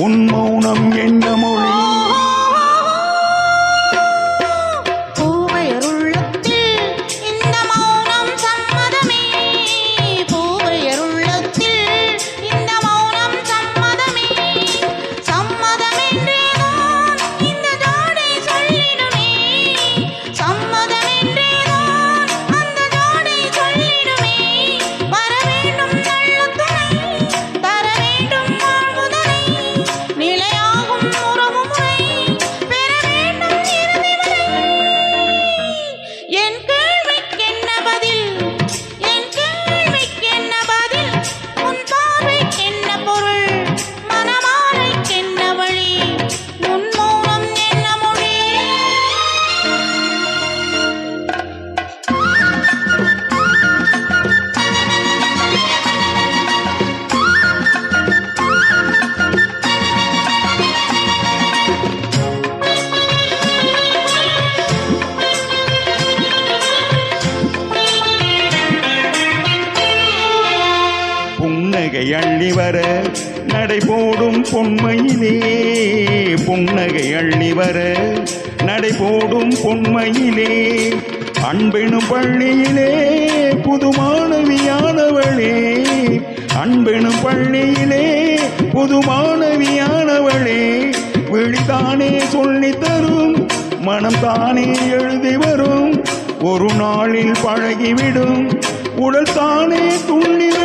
உன் மௌனம் என்ன மொழி. புன்னகை அள்ளி வர நடை போடும் பொன்மையிலே. புன்னகை அள்ளி வர நடை போடும் பொன்மையிலே. அன்பெனும் பள்ளியிலே புது மாணவியானவளே. அன்பெனும் பள்ளியிலே புது மாணவியானவளே. விழித்தானே சொல்லி தரும் மனம் தானே எழுதி வரும். ஒரு நாளில் பழகிவிடும் உடல் தானே துள்ளிவிடும்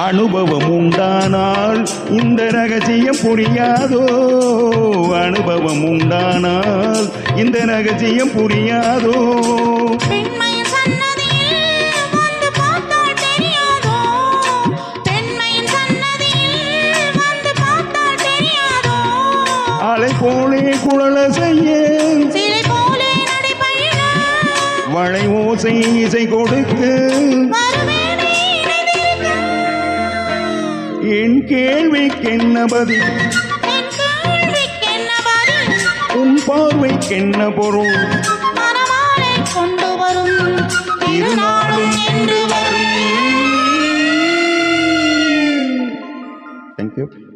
அனுபவம் உண்டானால் இந்த ரகசியம் புரியாதோ? அனுபவம் உண்டானால் இந்த ரகசியம் புரியாதோ? அலை போலே குழல செய்ய வளை ஓசை இசை கொடுக்கு என் கேள்விக்கென்ன பதில்? உன் பார்வைக்கென்ன பொருள்? கொண்டு வரும். திருநாளும் என்று வரும். தேங்க்யூ